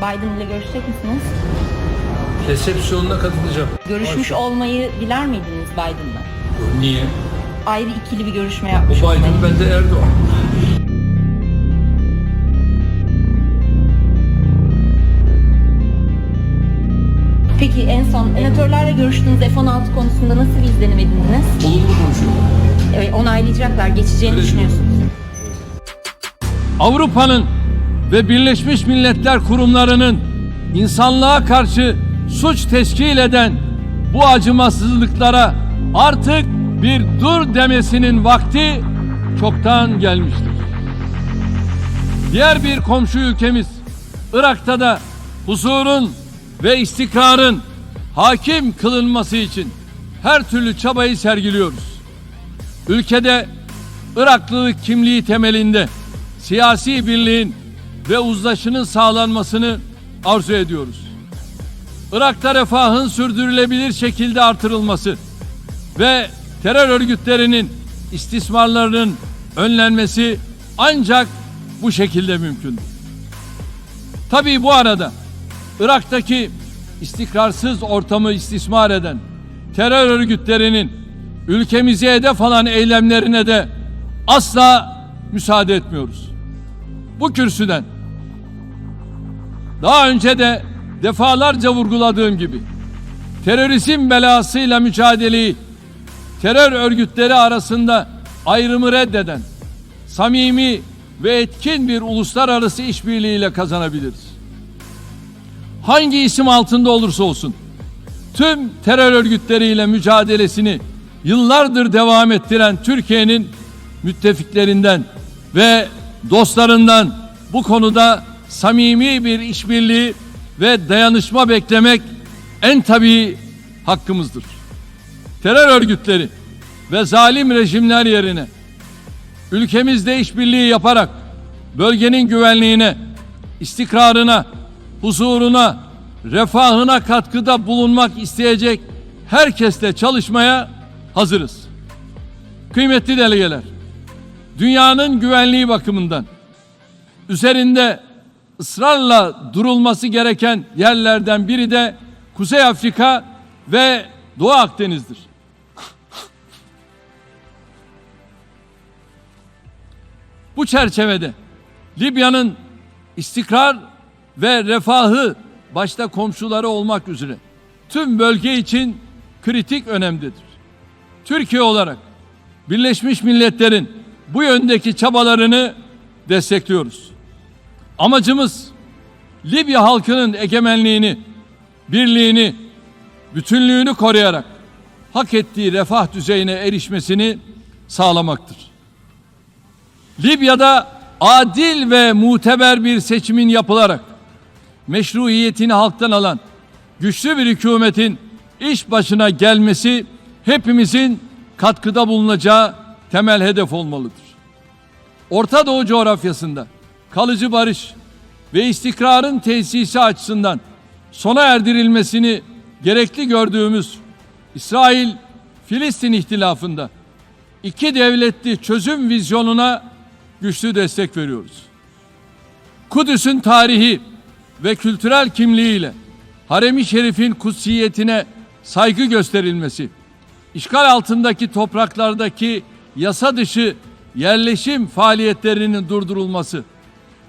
Biden ile görüşecek misiniz? Resepsiyonuna katılacağım. Görüşmüş Ayşe. olmayı diler miydiniz Biden'la? Niye? Ayrı ikili bir görüşme O yapmış Biden, olmayı. ben de Erdoğan. Peki en son senatörlerle görüştüğünüz F-16 konusunda nasıl bir izlenim edindiniz? Olumlu konuşuyorlar. Evet, onaylayacaklar, geçeceğini Öyle düşünüyorsunuz. Avrupa'nın ve Birleşmiş Milletler kurumlarının insanlığa karşı suç teşkil eden bu acımasızlıklara artık bir dur demesinin vakti çoktan gelmiştir. Diğer bir komşu ülkemiz Irak'ta da huzurun ve istikrarın hakim kılınması için her türlü çabayı sergiliyoruz. Ülkede Iraklılık kimliği temelinde siyasi birliğin ve uzlaşının sağlanmasını arzu ediyoruz. Irak'ta refahın sürdürülebilir şekilde artırılması ve terör örgütlerinin istismarlarının önlenmesi ancak bu şekilde mümkündür. Tabii bu arada Irak'taki istikrarsız ortamı istismar eden terör örgütlerinin ülkemizi hedef alan eylemlerine de asla müsaade etmiyoruz. Bu kürsüden daha önce de defalarca vurguladığım gibi terörizm belasıyla mücadeleyi terör örgütleri arasında ayrımı reddeden samimi ve etkin bir uluslararası işbirliğiyle kazanabiliriz. Hangi isim altında olursa olsun tüm terör örgütleriyle mücadelesini yıllardır devam ettiren Türkiye'nin müttefiklerinden ve dostlarından bu konuda samimi bir işbirliği ve dayanışma beklemek en tabii hakkımızdır. Terör örgütleri ve zalim rejimler yerine ülkemizde işbirliği yaparak bölgenin güvenliğine, istikrarına, huzuruna, refahına katkıda bulunmak isteyecek herkesle çalışmaya hazırız. Kıymetli delegeler, dünyanın güvenliği bakımından üzerinde ısrarla durulması gereken yerlerden biri de Kuzey Afrika ve Doğu Akdeniz'dir. Bu çerçevede Libya'nın istikrar ve refahı başta komşuları olmak üzere tüm bölge için kritik önemdedir. Türkiye olarak Birleşmiş Milletler'in bu yöndeki çabalarını destekliyoruz. Amacımız Libya halkının egemenliğini, birliğini, bütünlüğünü koruyarak hak ettiği refah düzeyine erişmesini sağlamaktır. Libya'da adil ve muteber bir seçimin yapılarak meşruiyetini halktan alan güçlü bir hükümetin iş başına gelmesi hepimizin katkıda bulunacağı temel hedef olmalıdır. Orta Doğu coğrafyasında kalıcı barış ve istikrarın tesisi açısından sona erdirilmesini gerekli gördüğümüz İsrail-Filistin ihtilafında iki devletli çözüm vizyonuna güçlü destek veriyoruz. Kudüs'ün tarihi ve kültürel kimliğiyle Harem-i Şerif'in kutsiyetine saygı gösterilmesi, işgal altındaki topraklardaki yasa dışı yerleşim faaliyetlerinin durdurulması,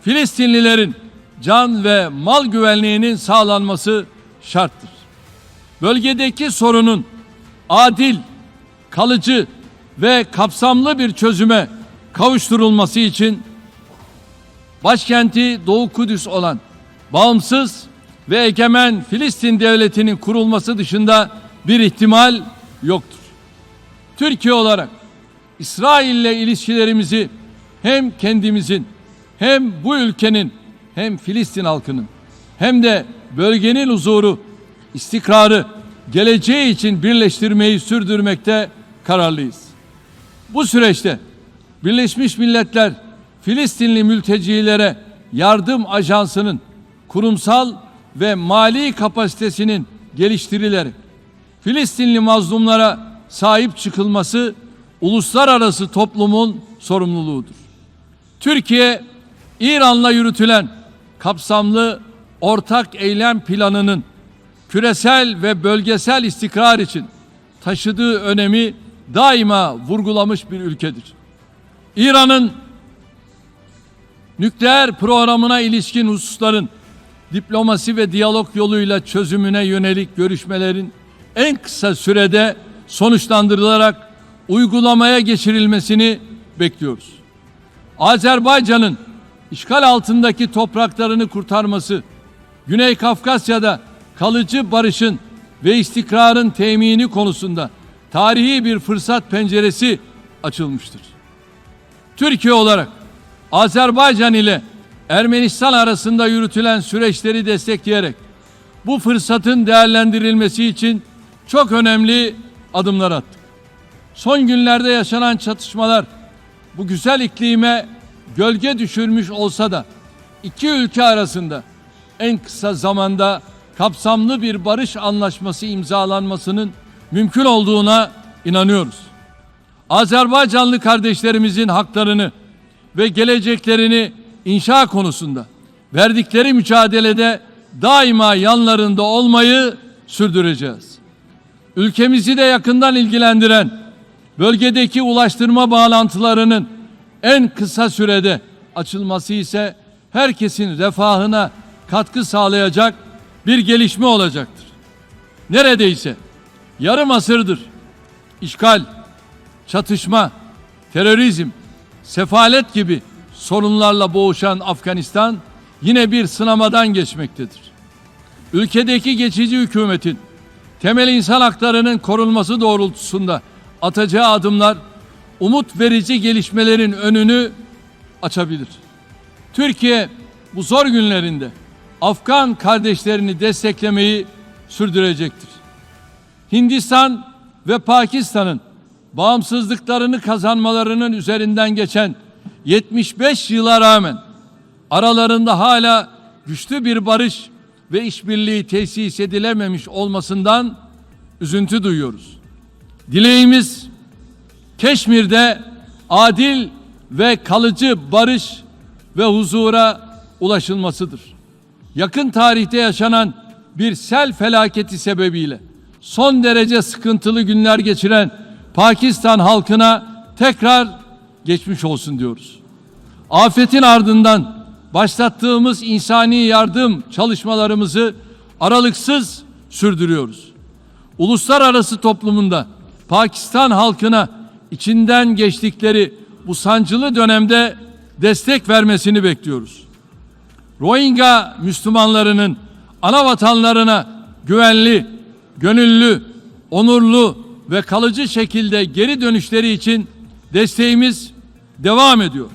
Filistinlilerin can ve mal güvenliğinin sağlanması şarttır. Bölgedeki sorunun adil, kalıcı ve kapsamlı bir çözüme kavuşturulması için başkenti Doğu Kudüs olan bağımsız ve egemen Filistin devletinin kurulması dışında bir ihtimal yoktur. Türkiye olarak İsrail ile ilişkilerimizi hem kendimizin hem bu ülkenin hem Filistin halkının hem de bölgenin huzuru, istikrarı, geleceği için birleştirmeyi sürdürmekte kararlıyız. Bu süreçte Birleşmiş Milletler Filistinli mültecilere yardım ajansının kurumsal ve mali kapasitesinin geliştirilerek Filistinli mazlumlara sahip çıkılması uluslararası toplumun sorumluluğudur. Türkiye İran'la yürütülen kapsamlı ortak eylem planının küresel ve bölgesel istikrar için taşıdığı önemi daima vurgulamış bir ülkedir. İran'ın nükleer programına ilişkin hususların diplomasi ve diyalog yoluyla çözümüne yönelik görüşmelerin en kısa sürede sonuçlandırılarak uygulamaya geçirilmesini bekliyoruz. Azerbaycan'ın işgal altındaki topraklarını kurtarması, Güney Kafkasya'da kalıcı barışın ve istikrarın temini konusunda tarihi bir fırsat penceresi açılmıştır. Türkiye olarak Azerbaycan ile Ermenistan arasında yürütülen süreçleri destekleyerek bu fırsatın değerlendirilmesi için çok önemli adımlar attık. Son günlerde yaşanan çatışmalar bu güzel iklime gölge düşürmüş olsa da iki ülke arasında en kısa zamanda kapsamlı bir barış anlaşması imzalanmasının mümkün olduğuna inanıyoruz. Azerbaycanlı kardeşlerimizin haklarını ve geleceklerini inşa konusunda verdikleri mücadelede daima yanlarında olmayı sürdüreceğiz. Ülkemizi de yakından ilgilendiren bölgedeki ulaştırma bağlantılarının en kısa sürede açılması ise herkesin refahına katkı sağlayacak bir gelişme olacaktır. Neredeyse yarım asırdır işgal, çatışma, terörizm, sefalet gibi sorunlarla boğuşan Afganistan yine bir sınamadan geçmektedir. Ülkedeki geçici hükümetin temel insan haklarının korunması doğrultusunda atacağı adımlar umut verici gelişmelerin önünü açabilir. Türkiye bu zor günlerinde Afgan kardeşlerini desteklemeyi sürdürecektir. Hindistan ve Pakistan'ın bağımsızlıklarını kazanmalarının üzerinden geçen 75 yıla rağmen aralarında hala güçlü bir barış ve işbirliği tesis edilememiş olmasından üzüntü duyuyoruz. Dileğimiz Keşmir'de adil ve kalıcı barış ve huzura ulaşılmasıdır. Yakın tarihte yaşanan bir sel felaketi sebebiyle son derece sıkıntılı günler geçiren Pakistan halkına tekrar geçmiş olsun diyoruz. Afetin ardından başlattığımız insani yardım çalışmalarımızı aralıksız sürdürüyoruz. Uluslararası toplumunda Pakistan halkına içinden geçtikleri bu sancılı dönemde destek vermesini bekliyoruz. Rohingya Müslümanlarının ana vatanlarına güvenli, gönüllü, onurlu ve kalıcı şekilde geri dönüşleri için desteğimiz devam ediyor.